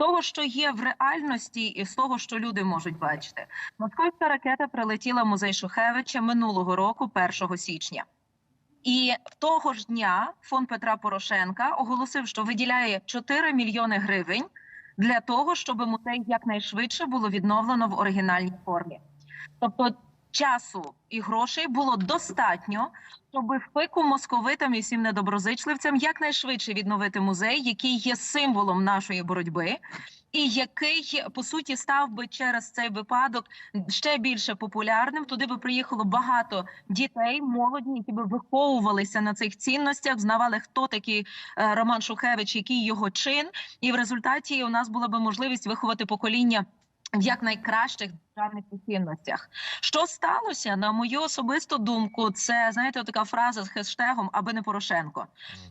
того, що є в реальності, і з того, що люди можуть бачити. Московська ракета прилетіла в музей Шухевича минулого року, 1 січня. І того ж дня фонд Петра Порошенка оголосив, що виділяє 4 мільйони гривень для того, щоб музей якнайшвидше було відновлено в оригінальній формі. Тобто часу і грошей було достатньо, щоб в пику московитам і всім недоброзичливцям якнайшвидше відновити музей, який є символом нашої боротьби, і який по суті став би через цей випадок ще більше популярним. Туди би приїхало багато дітей, молоді, які би виховувалися на цих цінностях, знавали, хто такий е, Роман Шухевич, який його чин, і в результаті у нас була би можливість виховати покоління. В якнайкращих державних цінностях, що сталося, на мою особисту думку, це знаєте, така фраза з хештегом аби не Порошенко.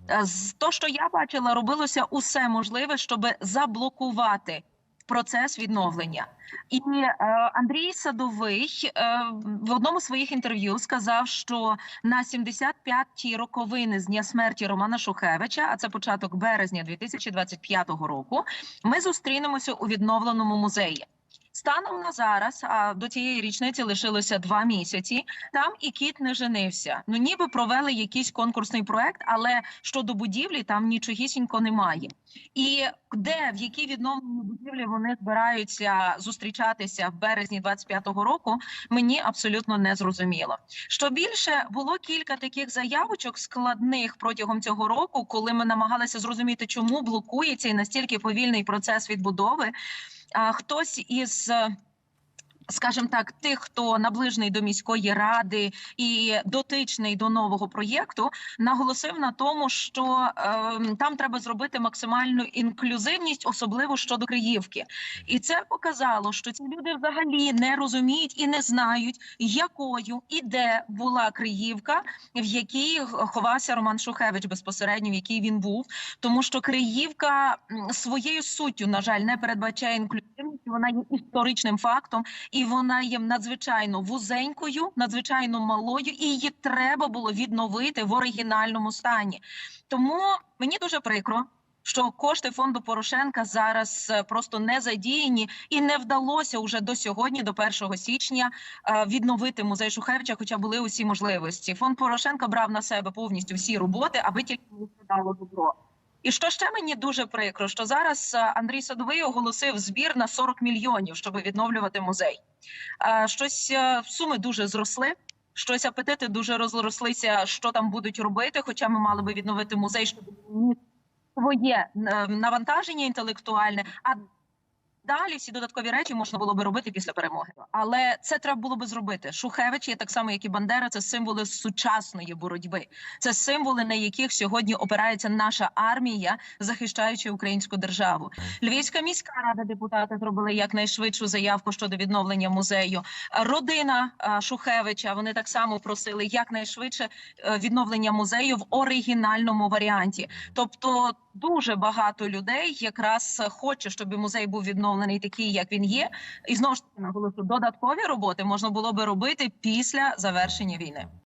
Е, З то, що я бачила, робилося усе можливе, щоб заблокувати процес відновлення. І е, Андрій Садовий е, в одному з своїх інтерв'ю сказав, що на 75-ті роковини з дня смерті Романа Шухевича, а це початок березня 2025 року, ми зустрінемося у відновленому музеї. Станом на зараз, а до цієї річниці лишилося два місяці. Там і кіт не женився. Ну ніби провели якийсь конкурсний проект, але щодо будівлі там нічогісінько немає. І де в якій відновленій будівлі вони збираються зустрічатися в березні 25-го року, мені абсолютно не зрозуміло. Що більше було кілька таких заявочок складних протягом цього року, коли ми намагалися зрозуміти, чому блокується і настільки повільний процес відбудови. Хтось із скажімо так, тих, хто наближений до міської ради і дотичний до нового проєкту, наголосив на тому, що е, там треба зробити максимальну інклюзивність, особливо щодо Криївки. І це показало, що ці люди взагалі не розуміють і не знають, якою і де була Криївка, в якій ховався Роман Шухевич безпосередньо, в якій він був, тому що Криївка своєю суттю, на жаль, не передбачає інклюзивність. Вона є історичним фактом і вона є надзвичайно вузенькою, надзвичайно малою, і її треба було відновити в оригінальному стані. Тому мені дуже прикро. Що кошти фонду Порошенка зараз е, просто не задіяні і не вдалося уже до сьогодні, до 1 січня, е, відновити музей Шухевича, хоча були усі можливості. Фонд Порошенка брав на себе повністю всі роботи, аби тільки не дало добро. І що ще мені дуже прикро, що зараз е, Андрій Садовий оголосив збір на 40 мільйонів, щоб відновлювати музей. Е, Щось е, суми дуже зросли. Щось апетити дуже розрослися, що там будуть робити. Хоча ми мали би відновити музей, щоб своє навантаження інтелектуальне. А далі всі додаткові речі можна було би робити після перемоги. Але це треба було би зробити. Шухевич є так само, як і Бандера. Це символи сучасної боротьби. Це символи, на яких сьогодні опирається наша армія, захищаючи українську державу. Львівська міська рада депутати зробили якнайшвидшу заявку щодо відновлення музею. Родина е, Шухевича вони так само просили якнайшвидше е, відновлення музею в оригінальному варіанті. Тобто дуже багато людей якраз хоче, щоб музей був відновлений такий, як він є. І знову ж таки наголошую, додаткові роботи можна було би робити після завершення війни.